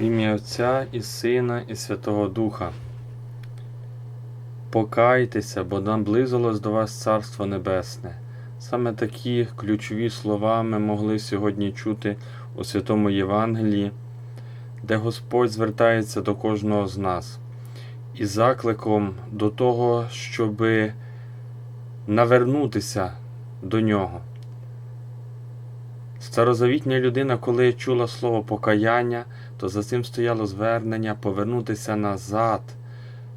В ім'я Отця і Сина, і Святого Духа. Покайтеся, бо наблизилось до вас Царство Небесне. Саме такі ключові слова ми могли сьогодні чути у Святому Євангелії, де Господь звертається до кожного з нас із закликом до того, щоб навернутися до нього. Старозавітня людина, коли чула слово покаяння, то за цим стояло звернення повернутися назад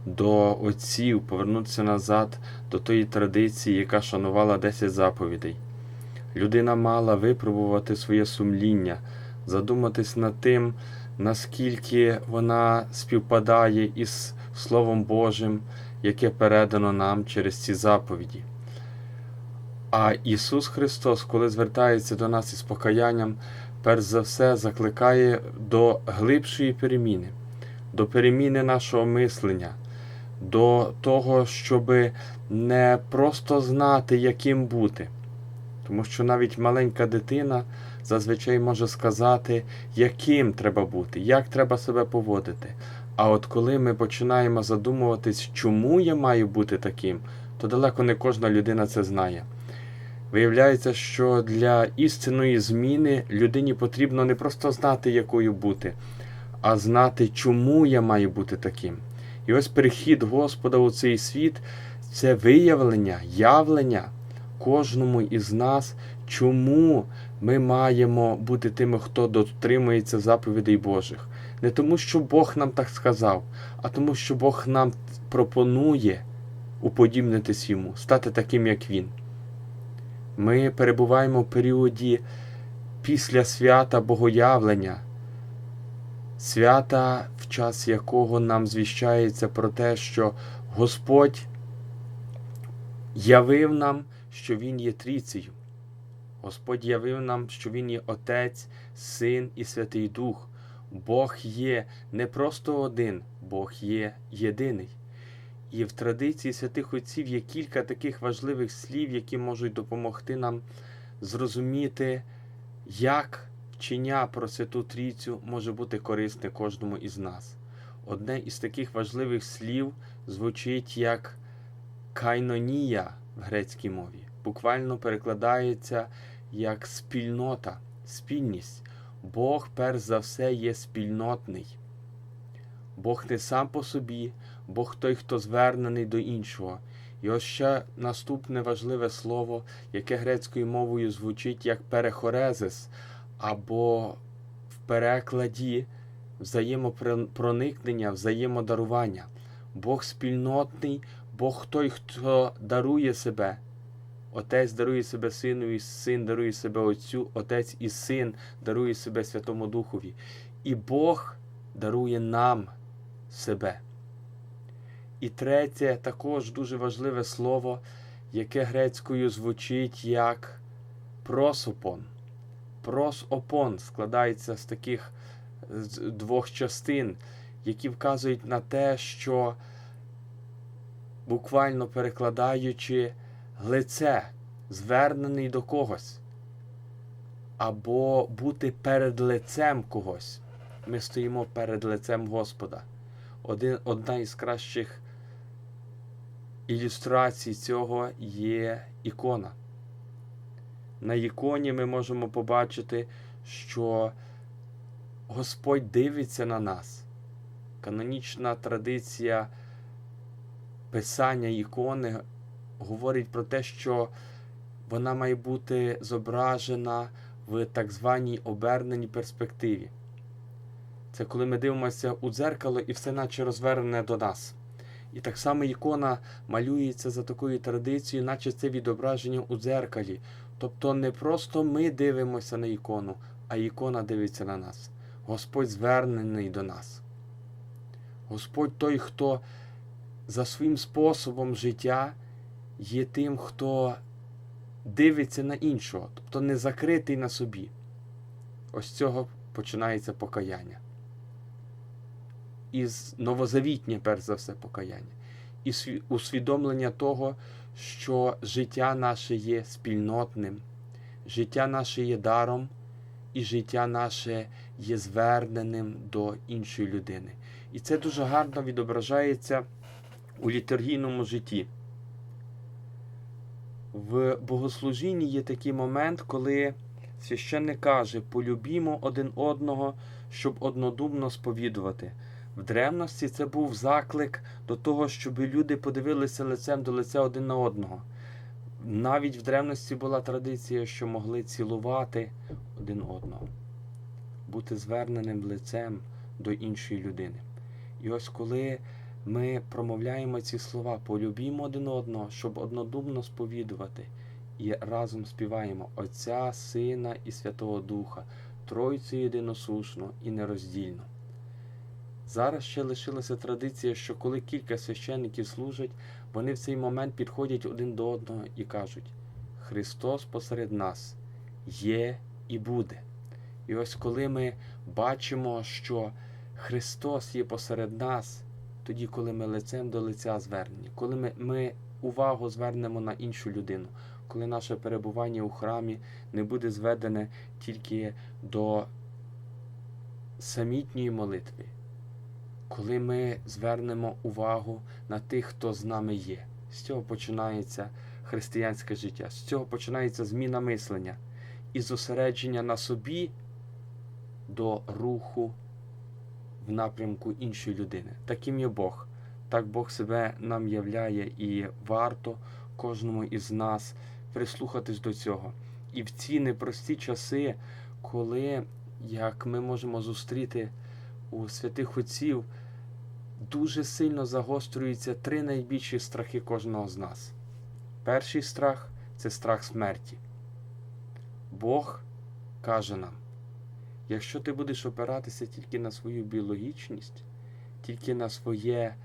до отців, повернутися назад до тої традиції, яка шанувала 10 заповідей. Людина мала випробувати своє сумління, задуматись над тим, наскільки вона співпадає із Словом Божим, яке передано нам через ці заповіді. А Ісус Христос, коли звертається до нас із покаянням, перш за все закликає до глибшої переміни, до переміни нашого мислення, до того, щоб не просто знати, яким бути. Тому що навіть маленька дитина зазвичай може сказати, яким треба бути, як треба себе поводити. А от коли ми починаємо задумуватись, чому я маю бути таким, то далеко не кожна людина це знає. Виявляється, що для істинної зміни людині потрібно не просто знати, якою бути, а знати, чому я маю бути таким. І ось перехід Господа у цей світ це виявлення, явлення кожному із нас, чому ми маємо бути тими, хто дотримується заповідей Божих. Не тому, що Бог нам так сказав, а тому, що Бог нам пропонує уподібнитись йому, стати таким, як Він. Ми перебуваємо в періоді після свята Богоявлення, свята, в час якого нам звіщається про те, що Господь явив нам, що Він є трійцею. Господь явив нам, що Він є Отець, Син і Святий Дух. Бог є не просто один, Бог є єдиний. І в традиції святих отців є кілька таких важливих слів, які можуть допомогти нам зрозуміти, як вчення про Святу Трійцю може бути корисне кожному із нас. Одне із таких важливих слів звучить як кайнонія в грецькій мові. Буквально перекладається як спільнота, спільність. Бог, перш за все, є спільнотний. Бог не сам по собі, Бог той, хто звернений до іншого. І ось ще наступне важливе слово, яке грецькою мовою звучить як перехорезис, або в перекладі взаємопроникнення, взаємодарування. Бог спільнотний, Бог той, хто дарує себе. Отець дарує себе сину, і син дарує себе Отцю, Отець і Син дарує себе Святому Духові. І Бог дарує нам себе. І третє, також дуже важливе слово, яке грецькою звучить як просопон. Просопон складається з таких двох частин, які вказують на те, що, буквально перекладаючи, лице звернений до когось, або бути перед лицем когось. Ми стоїмо перед лицем Господа. Один, Одна із кращих ілюстрацій цього є ікона. На іконі ми можемо побачити, що Господь дивиться на нас. Канонічна традиція писання ікони говорить про те, що вона має бути зображена в так званій оберненій перспективі. Це коли ми дивимося у дзеркало і все наче розвернене до нас. І так само ікона малюється за такою традицією, наче це відображення у дзеркалі. Тобто не просто ми дивимося на ікону, а ікона дивиться на нас. Господь звернений до нас. Господь той, хто за своїм способом життя є тим, хто дивиться на іншого, тобто не закритий на собі. Ось цього починається покаяння. Із новозавітнє, перш за все, покаяння. І усвідомлення того, що життя наше є спільнотним, життя наше є даром, і життя наше є зверненим до іншої людини. І це дуже гарно відображається у літургійному житті. В богослужінні є такий момент, коли священник каже: полюбімо один одного, щоб однодумно сповідувати. В древності це був заклик до того, щоб люди подивилися лицем до лиця один на одного. Навіть в древності була традиція, що могли цілувати один одного, бути зверненим лицем до іншої людини. І ось коли ми промовляємо ці слова, полюбімо один одного, щоб однодумно сповідувати, і разом співаємо Отця, Сина і Святого Духа, Тройцю єдиносушно і нероздільно. Зараз ще лишилася традиція, що коли кілька священників служать, вони в цей момент підходять один до одного і кажуть: Христос посеред нас є і буде. І ось коли ми бачимо, що Христос є посеред нас, тоді, коли ми лицем до лиця звернені, коли ми, ми увагу звернемо на іншу людину, коли наше перебування у храмі не буде зведене тільки до самітньої молитви, коли ми звернемо увагу на тих, хто з нами є. З цього починається християнське життя, з цього починається зміна мислення і зосередження на собі до руху в напрямку іншої людини. Таким є Бог. Так Бог себе нам являє і варто кожному із нас прислухатись до цього. І в ці непрості часи, коли, як ми можемо зустріти у святих отців, дуже сильно загострюються три найбільші страхи кожного з нас. Перший страх це страх смерті. Бог каже нам, якщо ти будеш опиратися тільки на свою біологічність, тільки на своє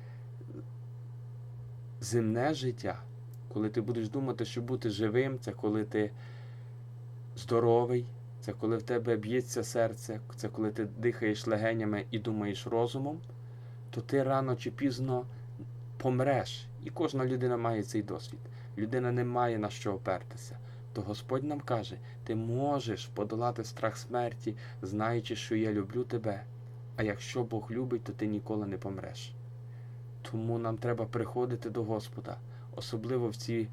земне життя, коли ти будеш думати, що бути живим, це коли ти здоровий, це коли в тебе б'ється серце, це коли ти дихаєш легенями і думаєш розумом, то ти рано чи пізно помреш. І кожна людина має цей досвід. Людина не має на що опертися. То Господь нам каже, ти можеш подолати страх смерті, знаючи, що я люблю тебе. А якщо Бог любить, то ти ніколи не помреш. Тому нам треба приходити до Господа, особливо в ці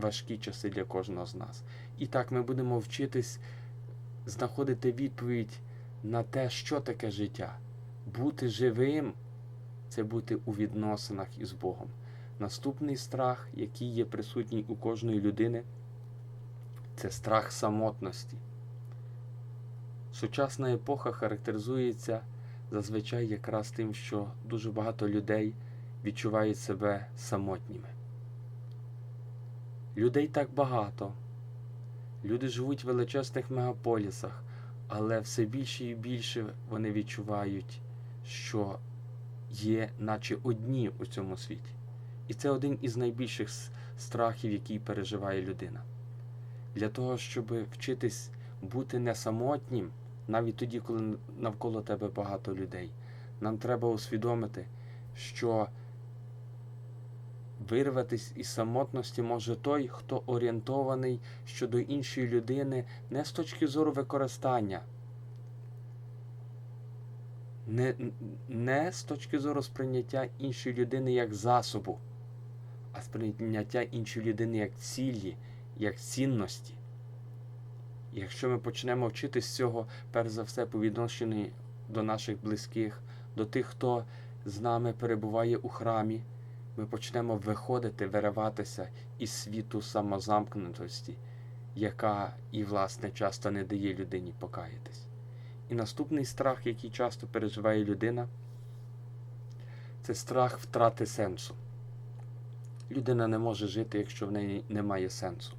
важкі часи для кожного з нас. І так ми будемо вчитись знаходити відповідь на те, що таке життя. Бути живим це бути у відносинах із Богом. Наступний страх, який є присутній у кожної людини, це страх самотності. Сучасна епоха характеризується зазвичай якраз тим, що дуже багато людей відчувають себе самотніми. Людей так багато. Люди живуть в величезних мегаполісах, але все більше і більше вони відчувають, що є наче одні у цьому світі. І це один із найбільших страхів, який переживає людина. Для того, щоб вчитись бути не самотнім, навіть тоді, коли навколо тебе багато людей, нам треба усвідомити, що вирватися із самотності може той, хто орієнтований щодо іншої людини не з точки зору використання, не, не з точки зору сприйняття іншої людини як засобу, а сприйняття іншої людини як цілі, як цінності. Якщо ми почнемо вчитись з цього, перш за все, по відношенню до наших близьких, до тих, хто з нами перебуває у храмі, ми почнемо виходити, вириватися із світу самозамкнутості, яка і, власне, часто не дає людині покаятись. І наступний страх, який часто переживає людина, це страх втрати сенсу. Людина не може жити, якщо в неї немає сенсу.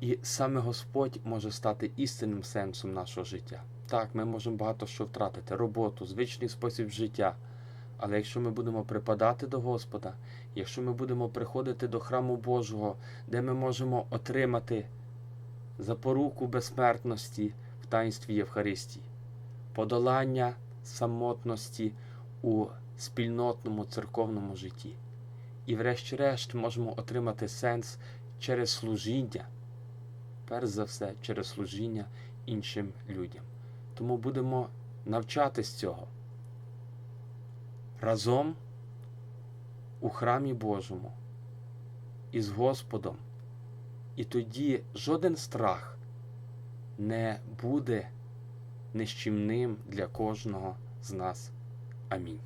І саме Господь може стати істинним сенсом нашого життя. Так, ми можемо багато що втратити, роботу, звичний спосіб життя. Але якщо ми будемо припадати до Господа, якщо ми будемо приходити до храму Божого, де ми можемо отримати запоруку безсмертності таїнстві Євхаристії, подолання самотності у спільнотному церковному житті. І, врешті-решт, можемо отримати сенс через служіння, перш за все, через служіння іншим людям. Тому будемо навчатись цього разом у храмі Божому із Господом. І тоді жоден страх не буде нищівним для кожного з нас. Амінь.